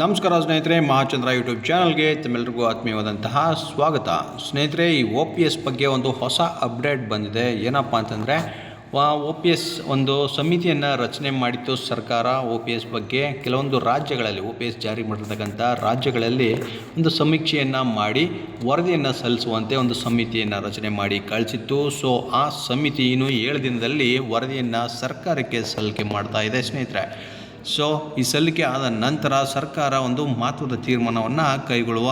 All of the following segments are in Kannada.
ನಮಸ್ಕಾರ ಸ್ನೇಹಿತರೆ ಮಹಾಚಂದ್ರ ಯೂಟ್ಯೂಬ್ ಚಾನಲ್ಗೆ ತಮ್ಮೆಲ್ಲರಿಗೂ ಆತ್ಮೀಯವಾದಂತಹ ಸ್ವಾಗತ. ಸ್ನೇಹಿತರೆ, ಈ ಒ ಪಿ ಎಸ್ ಬಗ್ಗೆ ಒಂದು ಹೊಸ ಅಪ್ಡೇಟ್ ಬಂದಿದೆ. ಏನಪ್ಪ ಅಂತಂದರೆ ಒ ಪಿ ಎಸ್ ಒಂದು ಸಮಿತಿಯನ್ನು ರಚನೆ ಮಾಡಿತ್ತು ಸರ್ಕಾರ. ಒ ಪಿ ಎಸ್ ಬಗ್ಗೆ ಕೆಲವೊಂದು ರಾಜ್ಯಗಳಲ್ಲಿ ಓ ಪಿ ಎಸ್ ಜಾರಿ ಮಾಡಿರ್ತಕ್ಕಂಥ ರಾಜ್ಯಗಳಲ್ಲಿ ಒಂದು ಸಮೀಕ್ಷೆಯನ್ನು ಮಾಡಿ, ವರದಿಯನ್ನು ಸಲ್ಲಿಸುವಂತೆ ಒಂದು ಸಮಿತಿಯನ್ನು ರಚನೆ ಮಾಡಿ ಕಳಿಸಿತ್ತು. ಸೊ, ಆ ಸಮಿತಿಯನ್ನು ಏಳು ದಿನದಲ್ಲಿ ವರದಿಯನ್ನು ಸರ್ಕಾರಕ್ಕೆ ಸಲ್ಲಿಕೆ ಮಾಡ್ತಾ ಇದೆ ಸ್ನೇಹಿತರೆ. ಸೊ ಈ ಸಲ್ಲಿಕೆ ಆದ ನಂತರ ಸರ್ಕಾರ ಒಂದು ಮಹತ್ವದ ತೀರ್ಮಾನವನ್ನು ಕೈಗೊಳ್ಳುವ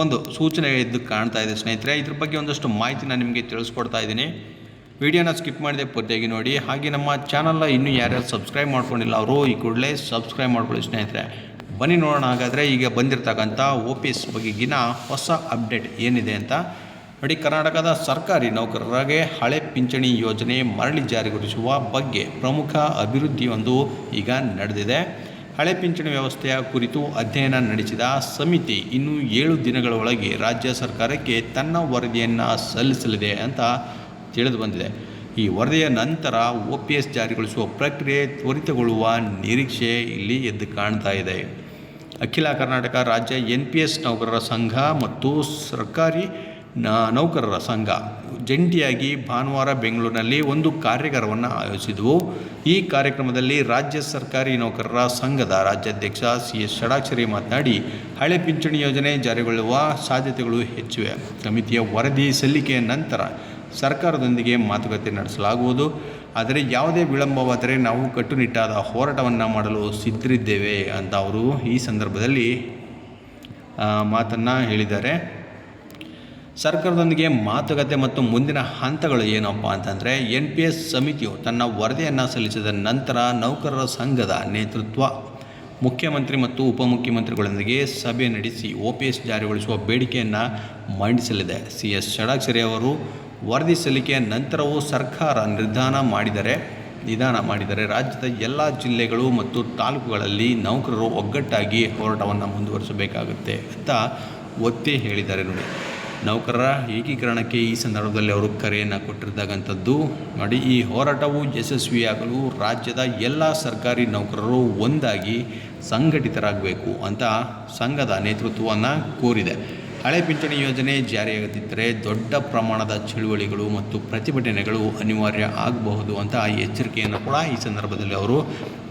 ಒಂದು ಸೂಚನೆ ಇದ್ದು ಕಾಣ್ತಾ ಇದೆ ಸ್ನೇಹಿತರೆ. ಇದ್ರ ಬಗ್ಗೆ ಒಂದಷ್ಟು ಮಾಹಿತಿನ ನಿಮಗೆ ತಿಳಿಸ್ಕೊಡ್ತಾ ಇದ್ದೀನಿ. ವಿಡಿಯೋನ ಸ್ಕಿಪ್ ಮಾಡಿದೆ ಪೂರ್ತಿಯಾಗಿ ನೋಡಿ. ಹಾಗೆ ನಮ್ಮ ಚಾನಲ್ನ ಇನ್ನೂ ಯಾರ್ಯಾರು ಸಬ್ಸ್ಕ್ರೈಬ್ ಮಾಡ್ಕೊಂಡಿಲ್ಲ, ಅವರು ಈ ಕೂಡಲೇ ಸಬ್ಸ್ಕ್ರೈಬ್ ಮಾಡ್ಕೊಳ್ಳಿ ಸ್ನೇಹಿತರೆ. ಬನ್ನಿ ನೋಡೋಣ ಹಾಗಾದರೆ ಈಗ ಬಂದಿರತಕ್ಕಂಥ ಓ ಪಿ ಎಸ್ ಬಗೆಗಿನ ಹೊಸ ಅಪ್ಡೇಟ್ ಏನಿದೆ ಅಂತ ನೋಡಿ ಕರ್ನಾಟಕದ ಸರ್ಕಾರಿ ನೌಕರರಿಗೆ ಹಳೆ ಪಿಂಚಣಿ ಯೋಜನೆ ಮರಳಿ ಜಾರಿಗೊಳಿಸುವ ಬಗ್ಗೆ ಪ್ರಮುಖ ಅಭಿವೃದ್ಧಿಯೊಂದು ಈಗ ನಡೆದಿದೆ. ಹಳೆ ಪಿಂಚಣಿ ವ್ಯವಸ್ಥೆಯ ಕುರಿತು ಅಧ್ಯಯನ ನಡೆಸಿದ ಸಮಿತಿ ಇನ್ನು ಏಳು ದಿನಗಳ ಒಳಗೆ ರಾಜ್ಯ ಸರ್ಕಾರಕ್ಕೆ ತನ್ನ ವರದಿಯನ್ನು ಸಲ್ಲಿಸಲಿದೆ ಅಂತ ತಿಳಿದು ಬಂದಿದೆ. ಈ ವರದಿಯ ನಂತರ ಒ ಪಿ ಎಸ್ ಜಾರಿಗೊಳಿಸುವ ಪ್ರಕ್ರಿಯೆ ತ್ವರಿತಗೊಳ್ಳುವ ನಿರೀಕ್ಷೆ ಇಲ್ಲಿ ಎದ್ದು ಕಾಣ್ತಾ ಇದೆ. ಅಖಿಲ ಕರ್ನಾಟಕ ರಾಜ್ಯ ಎನ್ ಪಿ ಎಸ್ ನೌಕರರ ಸಂಘ ಮತ್ತು ಸರ್ಕಾರಿ ನೌಕರರ ಸಂಘ. ಜಂಟಿಯಾಗಿ ಭಾನುವಾರ ಬೆಂಗಳೂರಿನಲ್ಲಿ ಒಂದು ಕಾರ್ಯಾಗಾರವನ್ನು ಆಯೋಜಿಸಿದವು. ಈ ಕಾರ್ಯಕ್ರಮದಲ್ಲಿ ರಾಜ್ಯ ಸರ್ಕಾರಿ ನೌಕರರ ಸಂಘದ ರಾಜ್ಯಾಧ್ಯಕ್ಷ ಸಿ ಎಸ್ ಷಡಾಕ್ಷರಿ ಮಾತನಾಡಿ, ಹಳೆ ಪಿಂಚಣಿ ಯೋಜನೆ ಜಾರಿಗೊಳ್ಳುವ ಸಾಧ್ಯತೆಗಳು ಹೆಚ್ಚಿವೆ. ಸಮಿತಿಯ ವರದಿ ಸಲ್ಲಿಕೆಯ ನಂತರ ಸರ್ಕಾರದೊಂದಿಗೆ ಮಾತುಕತೆ ನಡೆಸಲಾಗುವುದು. ಆದರೆ ಯಾವುದೇ ವಿಳಂಬವಾದರೆ ನಾವು ಕಟ್ಟುನಿಟ್ಟಾದ ಹೋರಾಟವನ್ನು ಮಾಡಲು ಸಿದ್ಧರಿದ್ದೇವೆ ಅಂತ ಅವರು ಈ ಸಂದರ್ಭದಲ್ಲಿ ಮಾತನ್ನು ಹೇಳಿದ್ದಾರೆ. ಸರ್ಕಾರದೊಂದಿಗೆ ಮಾತುಕತೆ ಮತ್ತು ಮುಂದಿನ ಹಂತಗಳು ಏನಪ್ಪ ಅಂತಂದರೆ ಎನ್ ಪಿ ಎಸ್ ಸಮಿತಿಯು ತನ್ನ ವರದಿಯನ್ನು ಸಲ್ಲಿಸಿದ ನಂತರ ನೌಕರರ ಸಂಘದ ನೇತೃತ್ವ, ಮುಖ್ಯಮಂತ್ರಿ ಮತ್ತು ಉಪಮುಖ್ಯಮಂತ್ರಿಗಳೊಂದಿಗೆ ಸಭೆ ನಡೆಸಿ ಒ ಪಿ ಎಸ್ ಜಾರಿಗೊಳಿಸುವ ಬೇಡಿಕೆಯನ್ನು ಮಂಡಿಸಲಿದೆ. ಸಿ ಎಸ್ ಷಡಾಕ್ಷರಿ ಅವರು ವರದಿ ಸಲ್ಲಿಕೆಯ ನಂತರವೂ ಸರ್ಕಾರ ನಿರ್ಧಾರ ಮಾಡಿದರೆ, ನಿಧಾನ ಮಾಡಿದರೆ ರಾಜ್ಯದ ಎಲ್ಲ ಜಿಲ್ಲೆಗಳು ಮತ್ತು ತಾಲೂಕುಗಳಲ್ಲಿ ನೌಕರರು ಒಗ್ಗಟ್ಟಾಗಿ ಹೋರಾಟವನ್ನು ಮುಂದುವರಿಸಬೇಕಾಗುತ್ತೆ ಅಂತ ಒತ್ತಿ ಹೇಳಿದ್ದಾರೆ ನೋಡಿ. ನೌಕರರ ಏಕೀಕರಣಕ್ಕೆ ಈ ಸಂದರ್ಭದಲ್ಲಿ ಅವರು ಕರೆಯನ್ನು ಕೊಟ್ಟಿರ್ತಕ್ಕಂಥದ್ದು. ನೋಡಿ, ಈ ಹೋರಾಟವು ಯಶಸ್ವಿಯಾಗಲು ರಾಜ್ಯದ ಎಲ್ಲ ಸರ್ಕಾರಿ ನೌಕರರು ಒಂದಾಗಿ ಸಂಘಟಿತರಾಗಬೇಕು ಅಂತ ಸಂಘದ ನೇತೃತ್ವವನ್ನು ಕೋರಿದೆ. ಹಳೆ ಪಿಂಚಣಿ ಯೋಜನೆ ಜಾರಿಯಾಗದಿದ್ದರೆ ದೊಡ್ಡ ಪ್ರಮಾಣದ ಚಳುವಳಿಗಳು ಮತ್ತು ಪ್ರತಿಭಟನೆಗಳು ಅನಿವಾರ್ಯ ಆಗಬಹುದು ಅಂತ ಎಚ್ಚರಿಕೆಯನ್ನು ಕೂಡ ಈ ಸಂದರ್ಭದಲ್ಲಿ ಅವರು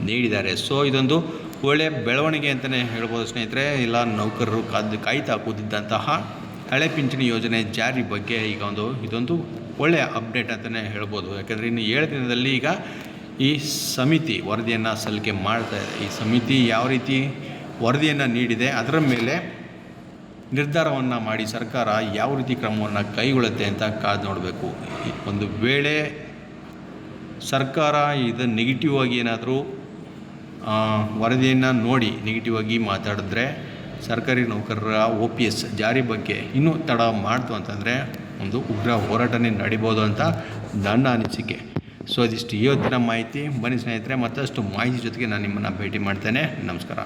ನೀಡಿದ್ದಾರೆ. ಸೊ, ಇದೊಂದು ಒಳ್ಳೆಯ ಬೆಳವಣಿಗೆ ಅಂತಲೇ ಹೇಳ್ಬೋದು ಸ್ನೇಹಿತರೆ. ಇಲ್ಲ ನೌಕರರು ಕಾದು ಕಾಯ್ತಾ ಕೂತಿದ್ದಂತಹ ಹಳೆ ಪಿಂಚಣಿ ಯೋಜನೆ ಜಾರಿ ಬಗ್ಗೆ ಈಗ ಒಂದು ಇದೊಂದು ಒಳ್ಳೆಯ ಅಪ್ಡೇಟ್ ಅಂತಲೇ ಹೇಳ್ಬೋದು. ಯಾಕೆಂದರೆ ಇನ್ನು ಏಳು ದಿನದಲ್ಲಿ ಈಗ ಈ ಸಮಿತಿ ವರದಿಯನ್ನು ಸಲ್ಲಿಕೆ ಮಾಡ್ತಾ ಇದೆ. ಈ ಸಮಿತಿ ಯಾವ ರೀತಿ ವರದಿಯನ್ನು ನೀಡಿದೆ, ಅದರ ಮೇಲೆ ನಿರ್ಧಾರವನ್ನು ಮಾಡಿ ಸರ್ಕಾರ ಯಾವ ರೀತಿ ಕ್ರಮವನ್ನು ಕೈಗೊಳ್ಳುತ್ತೆ ಅಂತ ಕಾದು ನೋಡಬೇಕು. ಒಂದು ವೇಳೆ ಸರ್ಕಾರ ಇದು ನೆಗೆಟಿವ್ ಆಗಿ ಏನಾದರೂ ವರದಿಯನ್ನು ನೋಡಿ ನೆಗೆಟಿವ್ ಆಗಿ ಮಾತಾಡಿದ್ರೆ ಸರ್ಕಾರಿ ನೌಕರರ ಒ ಪಿ ಎಸ್ ಜಾರಿ ಬಗ್ಗೆ ಇನ್ನೂ ತಡ ಮಾಡ್ತು ಅಂತಂದರೆ ಒಂದು ಉಗ್ರ ಹೋರಾಟನೇ ನಡಿಬೋದು ಅಂತ ನನ್ನ ಅನಿಸಿಕೆ. ಸೊ ಅದಿಷ್ಟು ಇವತ್ತಿನ ಮಾಹಿತಿ. ಬನ್ನಿ ಸ್ನೇಹಿತರೆ, ಮತ್ತಷ್ಟು ಮಾಹಿತಿ ಜೊತೆಗೆ ನಾನು ನಿಮ್ಮನ್ನು ಭೇಟಿ ಮಾಡ್ತೇನೆ. ನಮಸ್ಕಾರ.